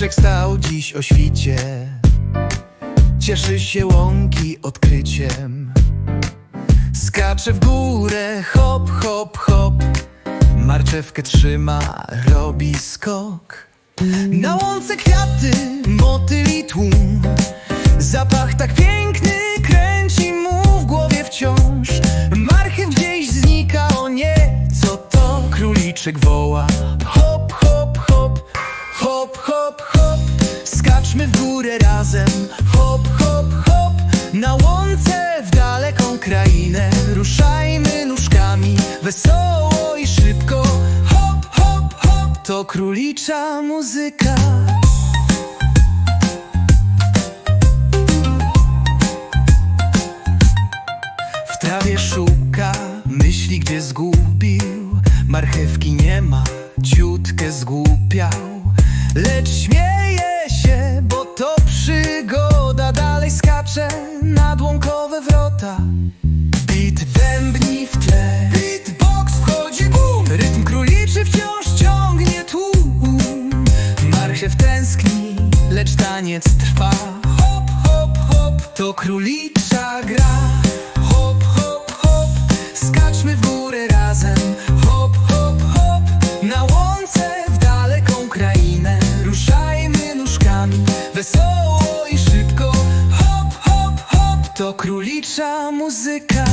Kruszek stał dziś o świcie. Cieszy się łąki odkryciem. Skacze w górę, hop, hop, hop. Marczewkę trzyma, robi skok. Na łące kwiaty, motyli tłum. Zapach tak piękny kręci mu w głowie wciąż. Marchew gdzieś znika, o nie, co to? Króliczek woła hop, Skaczmy w górę razem. Hop, hop, hop Na łące w daleką krainę. Ruszajmy nóżkami Wesoło i szybko. Hop, hop, hop To królicza muzyka. W trawie szuka, myśli gdzie zgubił. Marchewki nie ma, ciutkę zgłupiał. Lecz śmieje się, wrota Beat dębni w tle. Beatbox wchodzi boom. Rytm króliczy wciąż ciągnie tłum. Marchew tęskni, lecz taniec trwa. Hop, hop, hop, to królicza gra. Hop, hop, hop, skaczmy w górę razem. Hop, hop, hop, na łące w daleką krainę. Ruszajmy nóżkami, wesoło to królicza muzyka